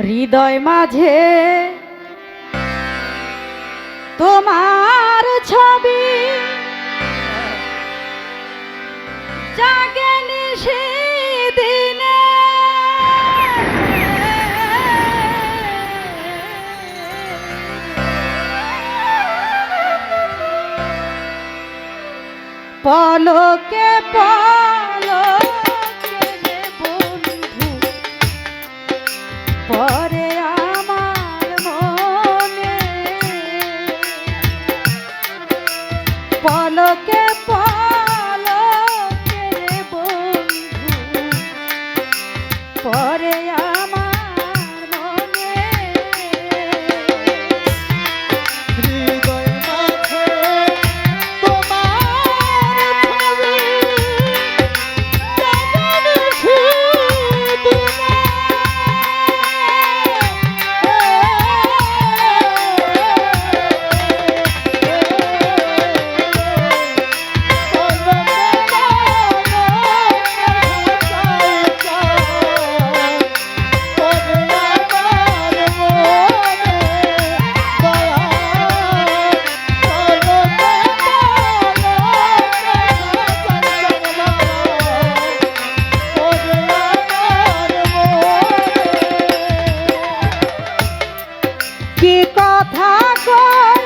হৃদয় মাঝে তোমার ছবি জাগে পলকে পা থাকো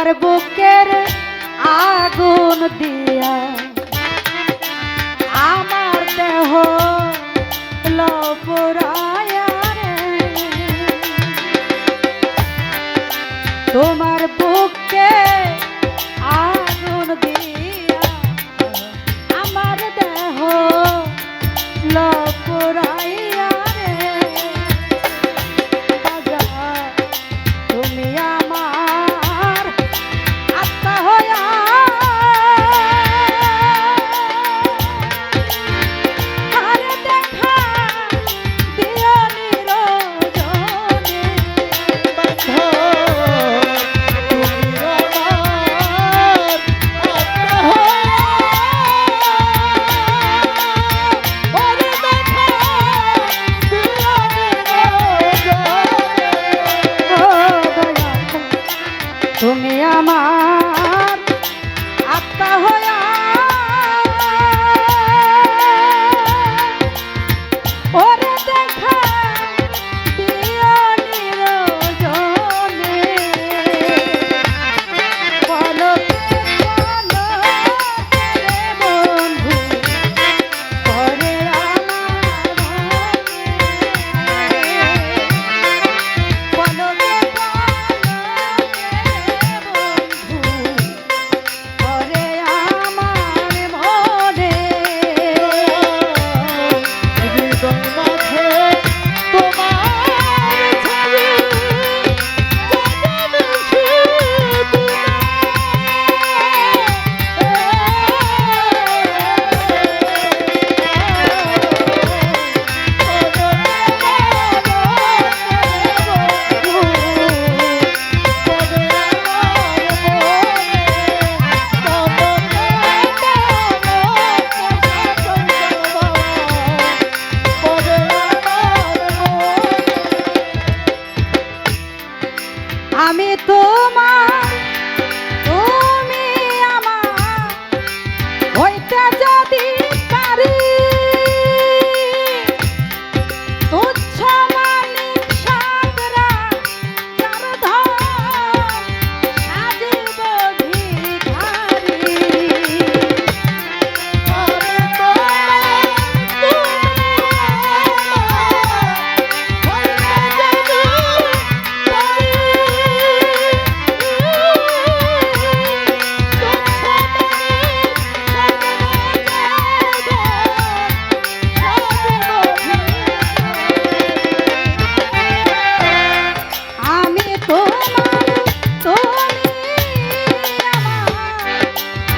আমার বুকের আগুন দিয়া আমার দেহ লপরায়া রে। তোমার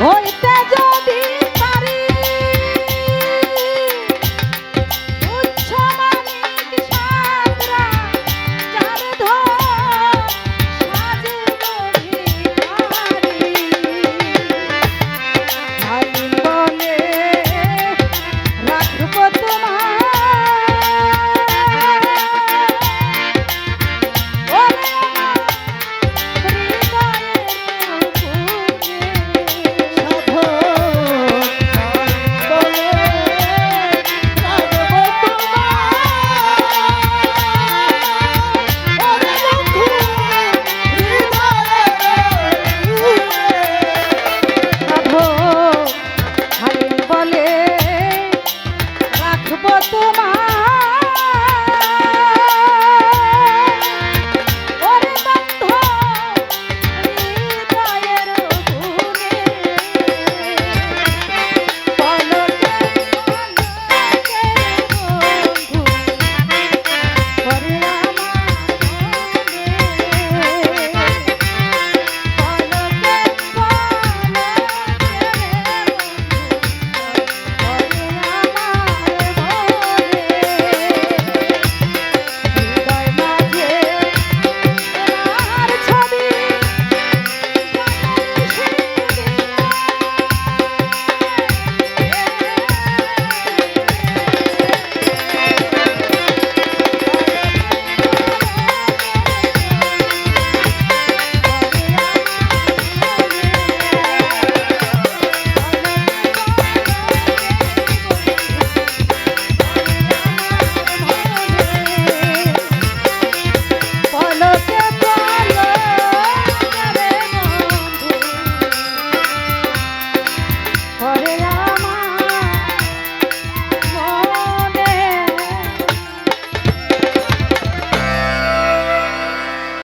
হইতে